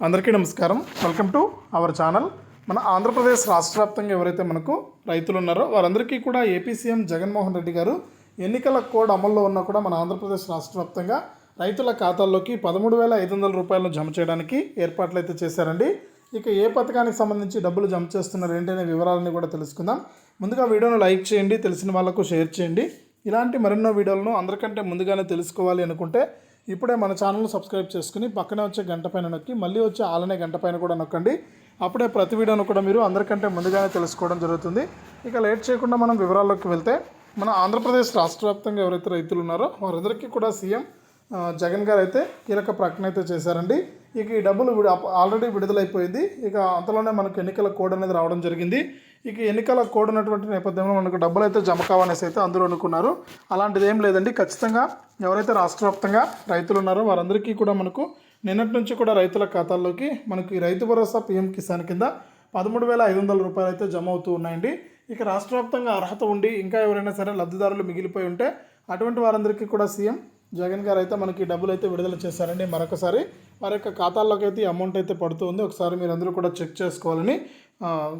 అందరికీ నమస్కారం. Welcome to our channel మన ఆంధ్రప్రదేశ్ రాష్ట్ర వ్యాప్తంగా ఎవరైతే మనకు రైతులు ఉన్నారో వారందరికీ కూడా ఏపీ సీఎం జగన్మోహన్ రెడ్డి గారు ఎన్నికల కోడ్ అమల్లో ఉన్నా కూడా మన ఆంధ్రప్రదేశ్ రాష్ట్ర వ్యాప్తంగా రైతుల ఖాతాల్లోకి పదమూడు వేల ఐదు వందల రూపాయలను జమ చేయడానికి ఏర్పాట్లు అయితే చేశారండి. ఇక ఏ పథకానికి సంబంధించి డబ్బులు జమ చేస్తున్నారు ఏంటనే వివరాలని కూడా తెలుసుకుందాం. ముందుగా వీడియోను లైక్ చేయండి తెలిసిన వాళ్ళకు షేర్ చేయండి. ఇలాంటి మరెన్నో వీడియోలను అందరికంటే ముందుగానే తెలుసుకోవాలి అనుకుంటే ఇప్పుడే మన ఛానల్ సబ్స్క్రైబ్ చేసుకుని పక్కనే వచ్చే గంట పైన నొక్కి మళ్ళీ వచ్చే ఆలనే గంట పైన కూడా నొక్కండి. అప్పుడే ప్రతి వీడియోను కూడా మీరు అందరికంటే ముందుగానే తెలుసుకోవడం జరుగుతుంది. ఇక లేట్ చేయకుండా మనం వివరాల్లోకి వెళ్తే మన ఆంధ్రప్రదేశ్ రాష్ట్ర వ్యాప్తంగా ఎవరైతే రైతులు ఉన్నారో వారందరికీ కూడా సీఎం జగన్ గారు అయితే కీలక ప్రకటన అయితే చేశారండి. ఇక ఈ డబ్బులు ఆల్రెడీ విడుదలైపోయింది. ఇక అంతలోనే మనకు ఎన్నికల కోడ్ అనేది రావడం జరిగింది. ఇక ఎన్నికల కోడ్ ఉన్నటువంటి నేపథ్యంలో మనకు డబ్బులు అయితే జమ కావనేసి అయితే అందరూ అనుకున్నారు. అలాంటిది ఏం లేదండి. ఖచ్చితంగా ఎవరైతే రాష్ట్ర వ్యాప్తంగా రైతులు ఉన్నారో వారందరికీ కూడా మనకు నిన్నటి నుంచి కూడా రైతుల ఖాతాల్లోకి మనకు ఈ రైతు భరోసా పీఎం కిసాన్ కింద పదమూడు వేల ఐదు వందల రూపాయలు అయితే జమ అవుతూ ఉన్నాయండి. ఇక రాష్ట్ర వ్యాప్తంగా అర్హత ఉండి ఇంకా ఎవరైనా సరే లబ్ధిదారులు మిగిలిపోయి ఉంటే అటువంటి వారందరికీ కూడా సీఎం జగన్ గారు అయితే మనకి డబ్బులు అయితే విడుదల చేశారండి. మరొకసారి వారి యొక్క ఖాతాల్లోకి అయితే అమౌంట్ అయితే పడుతుంది ఒకసారి మీరు అందరూ కూడా చెక్ చేసుకోవాలని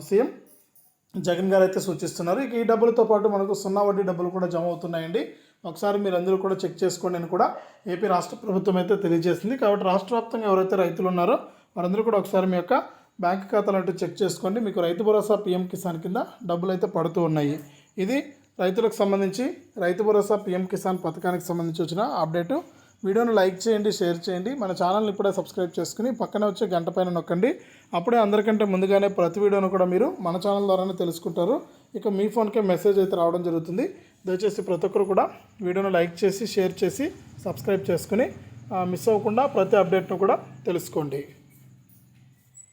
సీఎం జగన్ గారు అయితే సూచిస్తున్నారు. ఇక ఈ డబ్బులతో పాటు మనకు సున్నా వడ్డీ డబ్బులు కూడా జమ అవుతున్నాయండి. ఒకసారి మీరు అందరూ కూడా చెక్ చేసుకోండి అని కూడా ఏపీ రాష్ట్ర ప్రభుత్వం అయితే తెలియజేసింది. కాబట్టి రాష్ట్ర వ్యాప్తంగా ఎవరైతే రైతులు ఉన్నారో వారందరూ కూడా ఒకసారి మీ యొక్క బ్యాంక్ ఖాతాలు అంటే చెక్ చేసుకోండి. మీకు రైతు భరోసా పీఎం కిసాన్ కింద డబ్బులు అయితే పడుతూ ఉన్నాయి. ఇది రైతులకు సంబంధించి రైతు భరోసా పీఎం కిసాన్ పథకానికి సంబంధించి వచ్చిన అప్డేటు. వీడియోను లైక్ చేయండి షేర్ చేయండి. మన ఛానల్ని ఇప్పుడే సబ్స్క్రైబ్ చేసుకుని పక్కనే వచ్చే గంట పైన నొక్కండి. అప్పుడే అందరికంటే ముందుగానే ప్రతి వీడియోను కూడా మీరు మన ఛానల్ ద్వారానే తెలుసుకుంటారు. ఇక మీ ఫోన్కే మెసేజ్ అయితే రావడం జరుగుతుంది. దయచేసి ప్రతి ఒక్కరు కూడా వీడియోను లైక్ చేసి షేర్ చేసి సబ్స్క్రైబ్ చేసుకుని మిస్ అవ్వకుండా ప్రతి అప్డేట్ను కూడా తెలుసుకోండి.